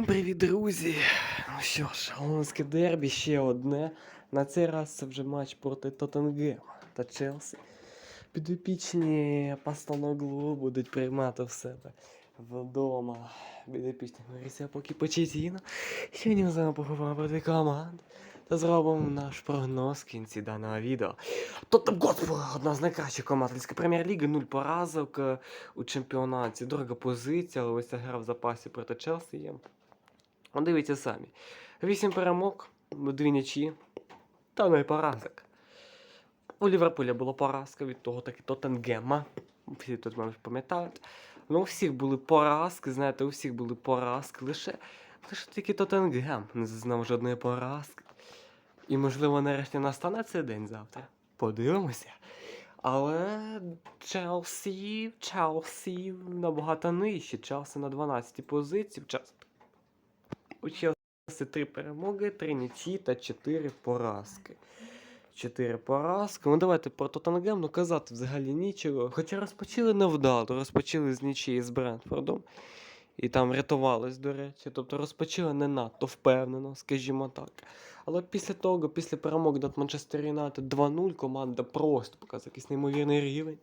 Всім привіт, друзі! Ну що ж, лондонське дербі ще одне. На цей раз це вже матч проти Тоттенгема та Челсі. Підопічні Пастаноглу будуть приймати в себе вдома. Підопічні Марісія поки Почетіно. Сьогодні ми з вами поговоримо про дві команди та зробимо наш прогноз в кінці даного відео. Тоттен Готспур одна з найкращих команд англійської прем'єр-ліги, нуль поразок е, у чемпіонаті. Друга позиція, але ось гра в запасі проти Челсі Дивіться самі. Вісім перемог, дві нічі та не поразок. У Ліверпуля була поразка від того таки Тоттенгема. Всі тут, мабуть, пам'ятають. Ну, у всіх були поразки, знаєте, у всіх були поразки. Лише, лише тільки Тоттенгем не зазнав жодної поразки. І, можливо, нарешті настане цей день завтра. Подивимося. Але Челсі, Челсі набагато нижче. Челсі на 12 позиції. Челсі у Челсі 3 перемоги, 3 нічі та 4 поразки. 4 поразки. Ну давайте про Тоттенгем, ну казати взагалі нічого. Хоча розпочали невдало, розпочали з нічиї з Брентфордом. І там рятувались, до речі. Тобто розпочали не надто впевнено, скажімо так. Але після того, після перемоги над Манчестер Юнайтед 2-0, команда просто показує якийсь неймовірний рівень.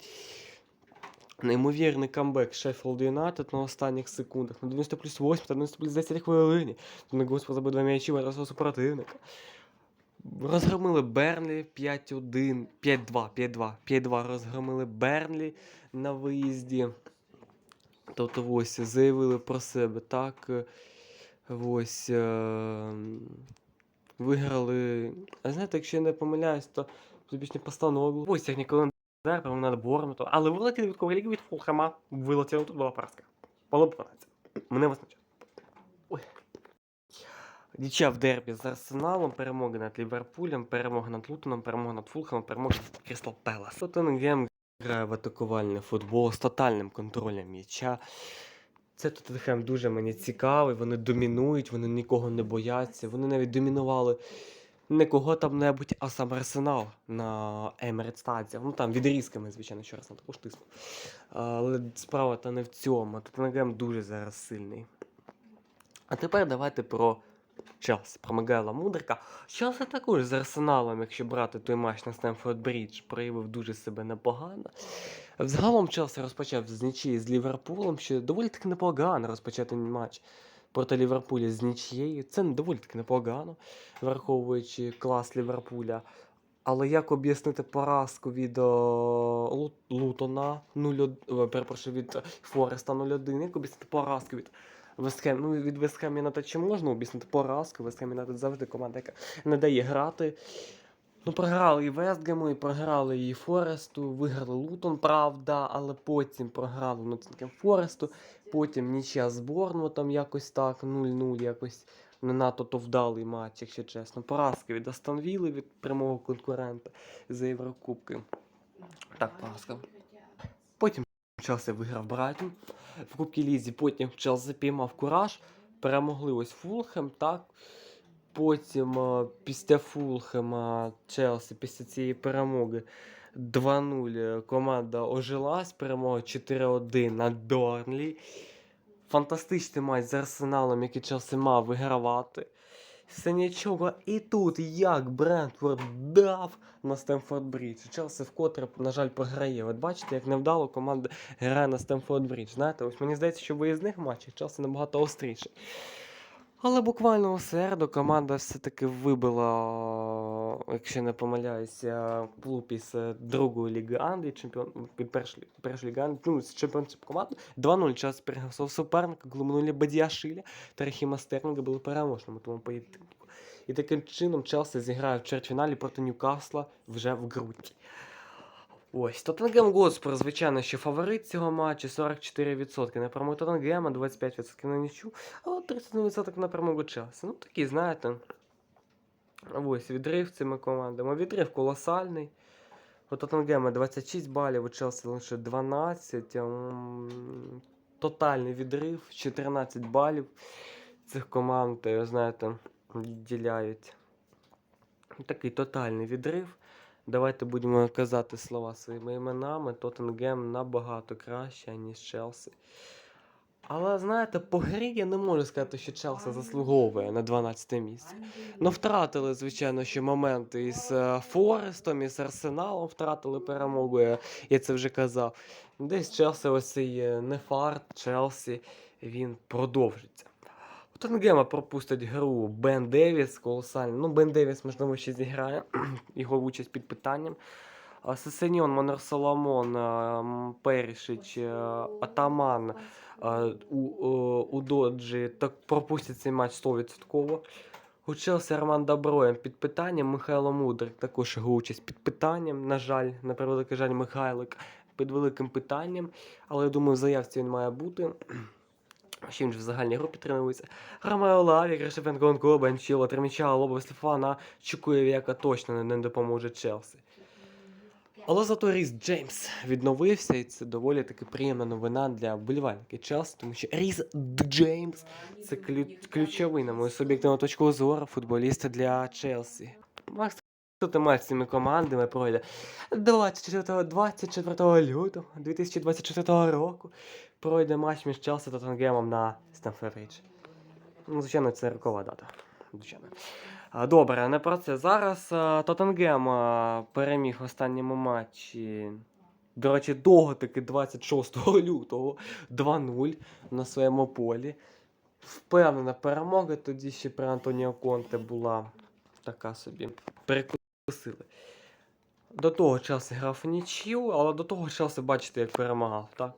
Неймовірний камбек Шеффілд Юнайтед на останніх секундах. На 90 плюс 8 та 90 плюс 10 хвилині. Тут на Господь забив два м'ячі виразу супротивника. Розгромили Бернлі 5-1, 5-2, 5-2, 5-2 розгромили Бернлі на виїзді. Тобто ось заявили про себе, так. Ось. Е- виграли. А знаєте, якщо я не помиляюсь, то побічні постанови. Ось як ніколи не прямо над Бормутом. Але вилетіли від Коваліги від Фулхема. Вилетіло тут була поразка. Було б 12. Мене визначає. Нічия в дербі з Арсеналом, перемога над Ліверпулем, перемога над Лутоном, перемога над Фулхемом, перемога над Крістал Пелас. Тоттенгем грає в атакувальний футбол з тотальним контролем м'яча. Це Тоттенхем дуже мені цікавий, вони домінують, вони нікого не бояться. Вони навіть домінували не кого там небудь, а сам Арсенал на Емерет Стадіум. Ну там відрізками, звичайно, що Арсенал також тиснув. Але справа та не в цьому. Тоттенгем дуже зараз сильний. А тепер давайте про Челсі, про Мегела Мудрика. Челсі також з Арсеналом, якщо брати той матч на Стемфорд Брідж, проявив дуже себе непогано. Взагалом Челсі розпочав з нічиї з Ліверпулем, що доволі таки непогано розпочати матч проти Ліверпуля з нічією. Це доволі таки непогано, враховуючи клас Ліверпуля. Але як об'яснити поразку від о, Лутона 0 перепрошую, від Фореста 0-1? Як об'яснити поразку від Вестхем? Ну, від Вестхем Юнайтед чи можна об'яснити поразку? Вестхем Юнайтед завжди команда, яка не дає грати. Ну, програли і Вестгему, і програли і Форесту, виграли Лутон, правда, але потім програли Ноттінгем Форесту, потім нічия з Борнмутом якось так, 0-0, якось не надто то вдалий матч, якщо чесно. Поразки від Астон Вілли, від прямого конкурента за Єврокубки. Так, поразка. Потім Челсі виграв Брайтон в Кубці Лізі, потім Челсі піймав кураж, перемогли ось Фулхем, так. Потім е, після Фулхема Челсі, після цієї перемоги 2-0 е, команда ожилась, перемога 4-1 над Бернлі. Фантастичний матч з Арсеналом, який Челсі мав вигравати. Все нічого. І тут як Брентфорд дав на Стемфорд Брідж. Челсі вкотре, на жаль, програє. От бачите, як невдало команда грає на Стемфорд Брідж. Знаєте, ось мені здається, що в виїзних матчах Челсі набагато остріше. Але буквально у середу команда все-таки вибила, якщо не помиляюся, клуб із е, другої ліги Англії, чемпіон першої, першої ліги Англії, ну, з чемпіоншип команди. 2-0 час перегасов суперника, глумнули Бадіашиля та Рахіма Стерлінга були переможними тому поєдинку. І таким чином Челсі зіграє в чвертьфіналі проти Ньюкасла вже в грудні. Ось, Тоттенгем Госпор, звичайно, ще фаворит цього матчу, 44% на перемогу Тоттенгема, 25% на нічу, а от 31% на перемогу Челсі. Ну, такі, знаєте. Ось, відрив цими командами. Відрив колосальний. У Тоттенгема 26 балів, у Челсі лише 12. ем, Тотальний відрив, 14 балів цих команд, е, знаєте, відділяють. Такий тотальний відрив. Давайте будемо казати слова своїми іменами. Тоттенгем набагато краще, ніж Челсі. Але знаєте, по грі я не можу сказати, що Челсі заслуговує на 12 місце. Ну, втратили, звичайно, ще моменти із е, Форестом, із Арсеналом втратили перемогу, я, я це вже казав. Десь Челсі ось цей е, нефарт Челсі, він продовжиться. Тоттенгема пропустить гру Бен Девіс колосально. Ну, Бен Девіс, можливо, ще зіграє, його участь під питанням. Сесеньон, Монер Соломон, Перішич, Атаман у, у Доджі так пропустять цей матч 100%. У Челсі Роман Доброєм під питанням, Михайло Мудрик також його участь під питанням. На жаль, на превеликий жаль, Михайлик під великим питанням. Але я думаю, в заявці він має бути. Ще він ж в загальній групі тренується. Ромео Лаві, Гришепен Гонко, Бенчіло, Треміча, Лоба, Стефана, Чукуєв, яка точно не допоможе Челсі. Але зато Ріс Джеймс відновився, і це доволі таки приємна новина для вболівальників Челсі, тому що Ріс Джеймс це ключ, ключовий, на мою суб'єктивну точку зору, футболіст для Челсі. Макс Тут матч з цими командами пройде 24, 24 лютого 2024 року. Пройде матч між Челсі та Тоттенгемом на Стамфорд Ну, звичайно, це рокова дата. Звичайно. Добре, не про це. Зараз Тоттенгем переміг в останньому матчі. До речі, довго таки 26 лютого 2-0 на своєму полі. Впевнена перемога. Тоді ще при Антоніо Конте була така собі. Перекусили. До того Челсі грав нічю, але до того Челсі, бачите, як перемагав, так?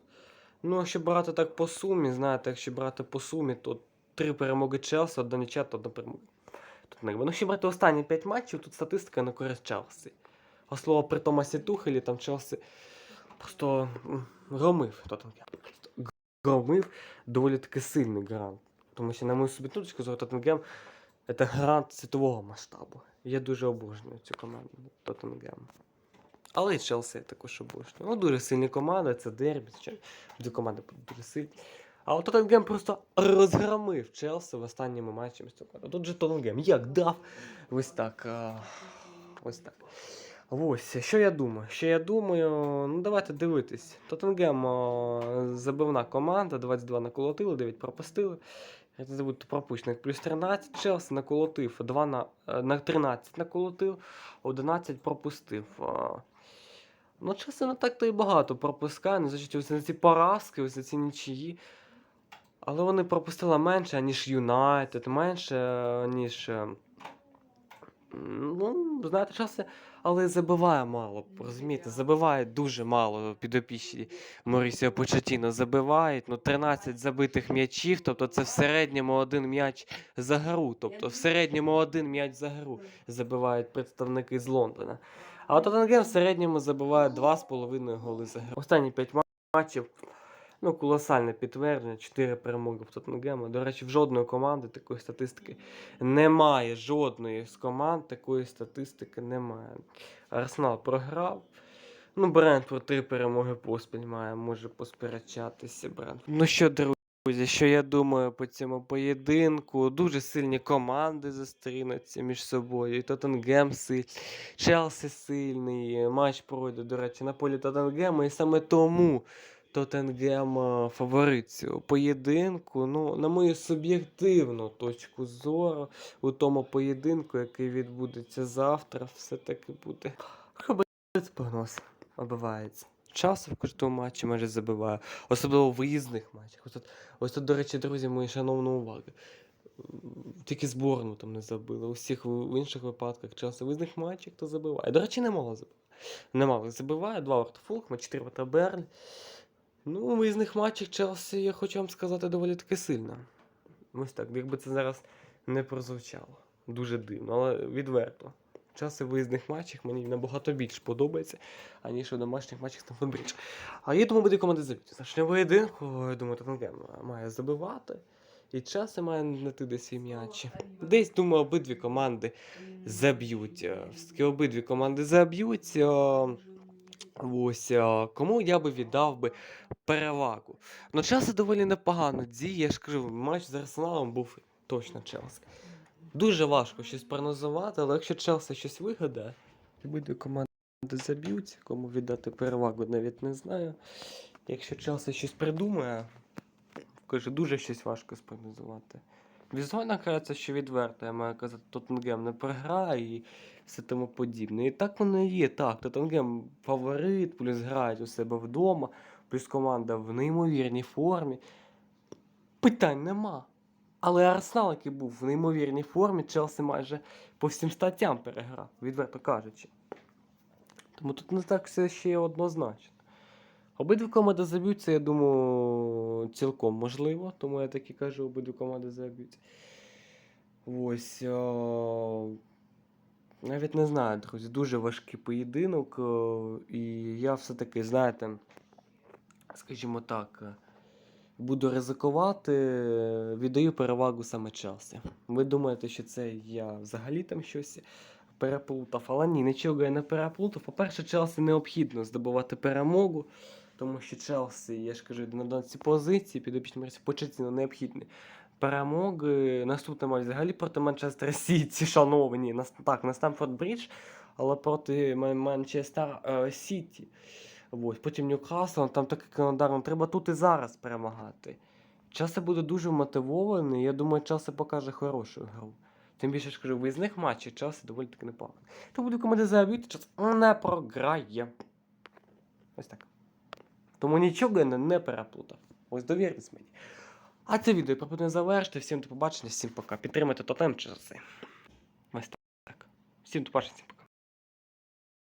Ну, якщо брати так по сумі, знаєте, якщо брати по сумі, то три перемоги Челсі, одна нічия, то одна перемога. Тут не Ну, якщо брати останні 5 матчів, тут статистика на користь Челсі. А слово при Томасі Тухелі, там Челсі просто громив. Просто г- Громив доволі таки сильний грант. Тому що, на мою собі точку зору, Тоттенгем це грант світового масштабу. Я дуже обожнюю цю команду Тоттенгем. Але і Челсі також обожнюю. Ну, дуже сильні команди, це дербі. Дві команди дуже сильні. А от Тоттенгем просто розгромив Челсі в останньому матчі. Тут же Тоттенгем як дав. Ось так. Ось так. Ось, що я думаю? Що я думаю, ну давайте дивитись. Тоттенгем забивна команда, 22 наколотили, 9 пропустили. Як не забудьте пропущених плюс 13. Челсі наколотив 2 на, е, на 13 наколотив, 11 пропустив. Ну, Челсі не так то і багато пропускає, незважаючи ось на ці поразки, ось на ці нічиї. Але вони пропустили менше, ніж Юнайтед, менше, ніж. е, Ну, знаєте, Челсі, але забиває мало, розумієте, забиває дуже мало підопічні Морісіо Початіно забивають, ну 13 забитих м'ячів, тобто це в середньому один м'яч за гру, тобто в середньому один м'яч за гру забивають представники з Лондона. А от Тоттенгем в середньому забиває 2,5 голи за гру. Останні 5 матчів, ну, колосальне підтвердження, 4 перемоги в Тоттенгема. До речі, в жодної команди такої статистики немає. Жодної з команд такої статистики немає. Арсенал програв. Ну, про три перемоги поспіль має, може посперечатися Брент. Ну що, друзі, що я думаю по цьому поєдинку? Дуже сильні команди зустрінуться між собою. І Тоттенгем сильний, Челсі сильний. Матч пройде, до речі, на полі Тоттенгема. І саме тому Тоттенгем е, фаворит цього поєдинку. Ну, на мою суб'єктивну точку зору, у тому поєдинку, який відбудеться завтра, все-таки буде. Хабець прогноз обивається. Часу в кожному матчі майже забиває, особливо в виїзних матчах. Ось тут, ось тут, до речі, друзі, мої шановна увага. Тільки зборну там не забили. У всіх в інших випадках часу виїзних матчах то забиває. До речі, немало забиває. Немало забиває, два варта Фулхма, чотири Берль. Ну, у виїзних матчах Челсі, я хочу вам сказати, доволі таки сильно. Ось так, якби це зараз не прозвучало. Дуже дивно, але відверто. Час у виїзних матчах мені набагато більш подобається, аніж у домашніх матчах Стамфорд Бридж. А я думаю, буде команда забити. Значить, на поєдинку, я думаю, Тоттенгем має забивати. І часи має знайти десь свій м'ячі. Десь, думаю, обидві команди заб'ють. Все-таки обидві команди заб'ють. Ось кому я би віддав би перевагу. Ну, Челсі доволі непогано діє. Я ж кажу, матч з Арсеналом був точно Челсі. Дуже важко щось прогнозувати, але якщо Челсі щось вигадає, обидві команди заб'ють, кому віддати перевагу, навіть не знаю. Якщо Челсі щось придумає, Каже, дуже щось важко спрогнозувати. Візуально кажеться, що відверто, я маю казати, Тоттенгем не програє і все тому подібне. І так воно і є. Так, Тоттенгем фаворит, плюс грають у себе вдома, плюс команда в неймовірній формі. Питань нема. Але Арсенал, який був в неймовірній формі, Челсі майже по всім статтям переграв, відверто кажучи. Тому тут не так все ще однозначно. Обидві команди заб'ються, я думаю, цілком можливо, тому я так і кажу, обидві команди заб'ють. Ось. Навіть не знаю, друзі, дуже важкий поєдинок. І я все-таки, знаєте, скажімо так, е, буду ризикувати, е, віддаю перевагу саме Челсі. Ви думаєте, що це я взагалі там щось переплутав, але ні, нічого я не переплутав. По-перше, Челсі необхідно здобувати перемогу, тому що Челсі, я ж кажу, на данці позиції, підопічному Мерсі Почетіно необхідні перемоги. Наступний матч взагалі проти Манчестер Сіті, шановані. На, так, на Стамфорд Брідж, але проти Манчестер е, Сіті. Ось, потім Ньюкасл, там такий календар, ну, треба тут і зараз перемагати. Челсі буде дуже мотивований, я думаю, Челсі покаже хорошу гру. Тим більше ж кажу, виїзних матчів Челсі доволі таки непогано. То буде команди забити, Челсі не програє. Ось так. Тому нічого не, переплутав. Ось довіртесь мені. А це відео я пропоную завершити. Всім до побачення, всім пока. Підтримайте тотем Челсі. Ось так. Всім до побачення, всім пока.